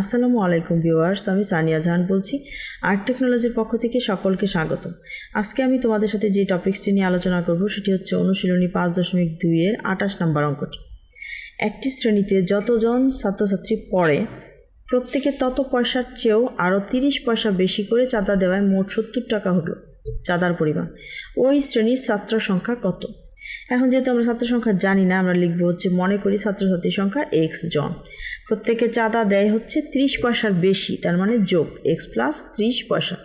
আসসালামু আলাইকুম ভিউয়ার্স, আমি সানিয়া জাহান বলছি। আর্ট টেকনোলজির পক্ষ থেকে সকলকে স্বাগত। আজকে আমি তোমাদের সাথে যে টপিক্সটি নিয়ে আলোচনা করব, সেটি হচ্ছে অনুশীলনী পাঁচ দশমিক দুইয়ের আঠাশ নম্বর অঙ্কটি। একটি শ্রেণীতে যতজন ছাত্রছাত্রী পড়ে, প্রত্যেকে তত পয়সার চেয়েও আরও তিরিশ পয়সা বেশি করে চাঁদা দেওয়ায় মোট সত্তর টাকা হলো, চাঁদার পরিমাণ। ওই শ্রেণির ছাত্র সংখ্যা কত? এখন যেহেতু আমরা ছাত্র সংখ্যা জানি না, আমরা লিখব হচ্ছে মনে করি ছাত্রছাত্রীর সংখ্যা এক্স জন। প্রত্যেকে চাঁদা দেয় হচ্ছে ত্রিশ পয়সার বেশি, তার মানে যোগ এক্স প্লাস ত্রিশ পয়সা।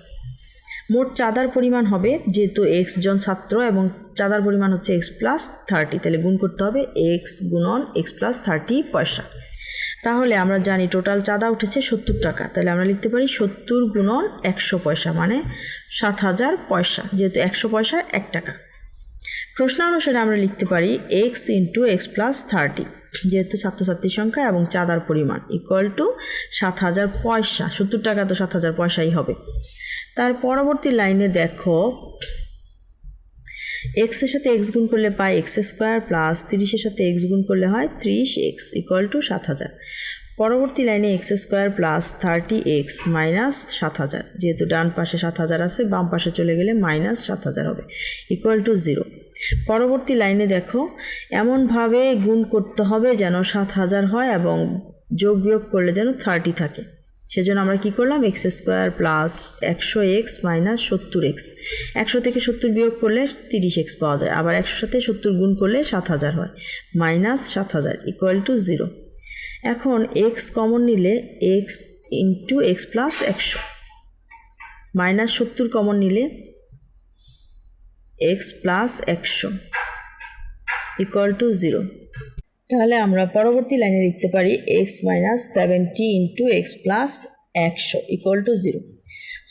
মোট চাঁদার পরিমাণ হবে যেহেতু এক্স জন ছাত্র এবং চাঁদার পরিমাণ হচ্ছে এক্স প্লাস থার্টি তাহলে গুণ করতে হবে এক্স গুণন এক্স প্লাস থার্টি পয়সা। তাহলে আমরা জানি টোটাল চাঁদা উঠেছে সত্তর টাকা, তাহলে আমরা লিখতে পারি সত্তর গুণন একশো পয়সা মানে সাত হাজার পয়সা, যেহেতু একশো পয়সা এক টাকা। প্রশ্ন অনুসারে আমরা লিখতে পারি x into x plus thirty যেহেতু ছাত্রছাত্রীর সংখ্যা এবং চাঁদার পরিমাণ ইকুয়াল টু সাত হাজার পয়সা, সত্তর টাকা তো সাত হাজার পয়সাই হবে। তার পরবর্তী লাইনে দেখো এক্সের সাথে এক্স গুণ করলে পাই এক্স স্কোয়ার প্লাস তিরিশের সাথে এক্স গুণ করলে হয় ত্রিশ এক্স ইকুয়াল টু সাত হাজার। পরবর্তী লাইনে x square plus thirty x minus সাত হাজার। যেহেতু ডান পাশে সাত হাজার আছে, বাম পাশে চলে গেলে মাইনাস সাত হাজার হবে। ইকুয়াল টু জিরো পরবর্তী লাইনে দেখো, এমনভাবে গুণ করতে হবে যেন সাত হাজার হয় এবং যোগ বিয়োগ করলে যেন থার্টি থাকে। সেজন্য আমরা কি করলাম? এক্স স্কোয়ার প্লাস একশো এক্স মাইনাস সত্তর এক্স। একশো থেকে সত্তর বিয়োগ করলে তিরিশ এক্স পাওয়া যায়। আবার একশোর সাথে সত্তর গুণ করলে সাত হাজার হয়। মাইনাস সাত হাজার ইকুয়াল টু জিরো এখন এক্স কমন নিলে এক্স ইন্টু এক্স প্লাস একশো। মাইনাস সত্তর কমন নিলে এক্স প্লাস একশো ইকুয়াল টু জিরো তাহলে আমরা পরবর্তী লাইনে লিখতে পারি x minus seventy into x plus একশো ইকুয়াল টু জিরো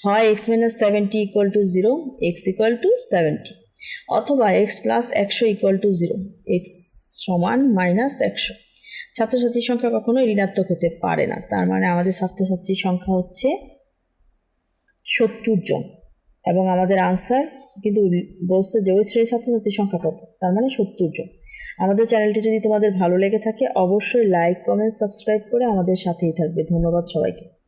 হয় x minus seventy equal to zero x equal to seventy অথবা এক্স প্লাস একশো ইকুয়াল টু জিরো এক্স সমান মাইনাস একশো। ছাত্রছাত্রীর সংখ্যা কখনো ঋণাত্মক হতে পারে না। তার মানে আমাদের ছাত্রছাত্রীর সংখ্যা হচ্ছে সত্তর জন। এবং আমাদের আনসার কিন্তু বলছে যে ওই শ্রেণির ছাত্রছাত্রীর সংখ্যা কত? তার মানে সত্তর জন। আমাদের চ্যানেলটি যদি তোমাদের ভালো লেগে থাকে, অবশ্যই লাইক কমেন্ট সাবস্ক্রাইব করে আমাদের সাথেই থাকবে। ধন্যবাদ সবাইকে।